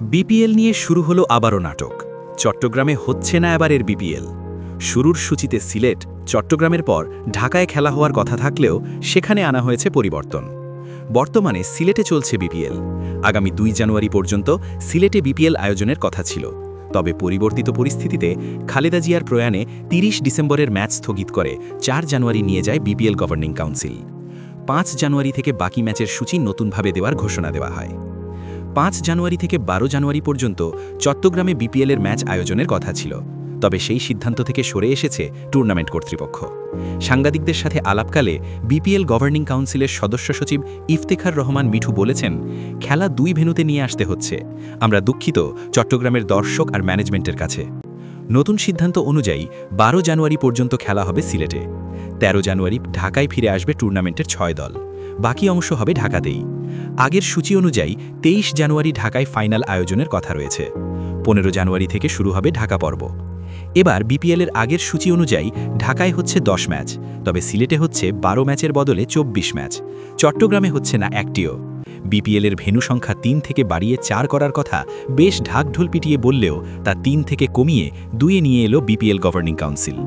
BPL নিয়ে শুরু হলো আবারও নাটক। চট্টগ্রামে হচ্ছে না এবারের বিপিএল। শুরুর সূচিতে সিলেট, চট্টগ্রামের পর ঢাকায় খেলা হওয়ার কথা থাকলেও সেখানে আনা হয়েছে পরিবর্তন। বর্তমানে সিলেটে চলছে বিপিএল। আগামী দুই জানুয়ারি পর্যন্ত সিলেটে বিপিএল আয়োজনের কথা ছিল। তবে পরিবর্তিত পরিস্থিতিতে খালেদা জিয়ার প্রয়াণে ৩০ ডিসেম্বরের ম্যাচ স্থগিত করে চার জানুয়ারি নিয়ে যায় বিপিএল গভর্নিং কাউন্সিল। পাঁচ জানুয়ারি থেকে বাকি ম্যাচের সূচি নতুনভাবে দেওয়ার ঘোষণা দেওয়া হয়। পাঁচ জানুয়ারি থেকে বারো জানুয়ারি পর্যন্ত চট্টগ্রামে বিপিএলের ম্যাচ আয়োজনের কথা ছিল। তবে সেই সিদ্ধান্ত থেকে সরে এসেছে টুর্নামেন্ট কর্তৃপক্ষ। সাংবাদিকদের সাথে আলাপকালে বিপিএল গভর্নিং কাউন্সিলের সদস্য সচিব ইফতেখার রহমান মিঠু বলেছেন, খেলা দুই ভেন্যুতে নিয়ে আসতে হচ্ছে। আমরা দুঃখিত চট্টগ্রামের দর্শক আর ম্যানেজমেন্টের কাছে। নতুন সিদ্ধান্ত অনুযায়ী বারো জানুয়ারি পর্যন্ত খেলা হবে সিলেটে। ১৩ জানুয়ারি ঢাকায় ফিরে আসবে টুর্নামেন্টের ছয় দল। বাকি অংশ হবে ঢাকাতেই। আগের সূচি অনুযায়ী তেইশ জানুয়ারি ঢাকায় ফাইনাল আয়োজনের কথা রয়েছে। পনেরো জানুয়ারি থেকে শুরু হবে ঢাকা পর্ব। এবার বিপিএলের আগের সূচি অনুযায়ী ঢাকায় হচ্ছে দশ ম্যাচ, তবে সিলেটে হচ্ছে বারো ম্যাচের বদলে চব্বিশ ম্যাচ, চট্টগ্রামে হচ্ছে না একটিও। বিপিএলের ভেনু সংখ্যা তিন থেকে বাড়িয়ে চার করার কথা বেশ ঢাকঢোল পিটিয়ে বললেও তা তিন থেকে কমিয়ে দুয়ে নিয়ে এলো বিপিএল গভর্নিং কাউন্সিল।